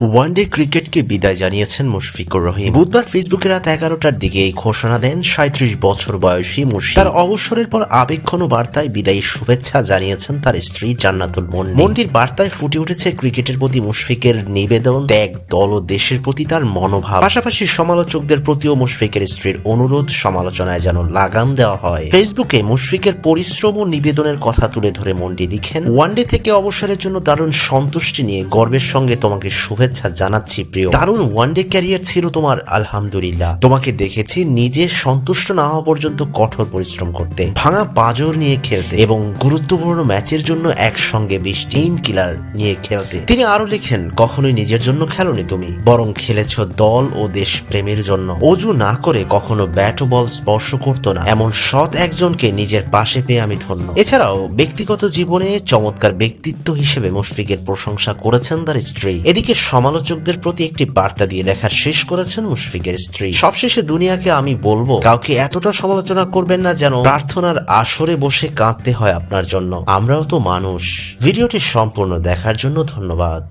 One day ক্রিকেটকে বিদায় জানিয়েছেন মুশফিকুর রহিম। বুধবার ফেসবুকে রাত এগারোটার দিকে এই ঘোষণা দেন সাঁত্রিশ বছর বয়সী মুশফিক তার অবসরের পর আবেগঘন বার্তায় বিদায়ী শুভেচ্ছা জানিয়েছেন তার স্ত্রী জান্নাতুল মন্ডি মন্ডির বার্তায় ফুটে উঠেছে ক্রিকেটের প্রতি মুশফিকের নিবেদন, ত্যাগ, দল ও দেশের প্রতি তার মনোভাব। পাশাপাশি সমালোচকদের প্রতিও মুশফিকের স্ত্রীর অনুরোধ, সমালোচনায় যেন লাগাম দেওয়া হয়। ফেসবুকে মুশফিকের পরিশ্রম ও নিবেদনের কথা তুলে ধরে মন্ডি লিখেন, ওয়ানডে থেকে অবসরের জন্য দারুণ সন্তুষ্টি নিয়ে গর্বের সঙ্গে তোমাকে শুভেচ্ছা জানাচ্ছি প্রিয় দারুণ ওয়ানডে ক্যারিয়ার ছিল তোমার, আলহামদুলিল্লাহ। তোমাকে দেখেছি নিজে সন্তুষ্ট না হওয়া পর্যন্ত কঠোর পরিশ্রম করতে, ভাঙা পাজর নিয়ে খেলতে এবং গুরুত্বপূর্ণ ম্যাচের জন্য একসঙ্গে বিশ টিম কিলার নিয়ে খেলতে। তিনি আরও লিখেন, কখনোই নিজের জন্য খেলোনি তুমি, বরং খেলেছ দল ও দেশ প্রেমের জন্য। অজু না করে কখনো ব্যাট ও বল স্পর্শ করতো না। এমন সৎ একজনকে নিজের পাশে পেয়ে আমি ধন্য। এছাড়াও, ব্যক্তিগত জীবনে চমৎকার ব্যক্তিত্ব হিসেবে মুশফিকের প্রশংসা করেছেন তার স্ত্রী। এদিকে সমালোচকদের প্রতি একটি বার্তা দিয়ে লেখা শেষ করেছেন মুশফিকের স্ত্রী। সবশেষে দুনিয়াকে আমি বলব, কাউকে এতটা সমালোচনা করবেন না যেন প্রার্থনার আসরে বসে কাঁদতে হয় আপনার জন্য। আমরাও তো মানুষ। ভিডিওটি সম্পূর্ণ দেখার জন্য ধন্যবাদ।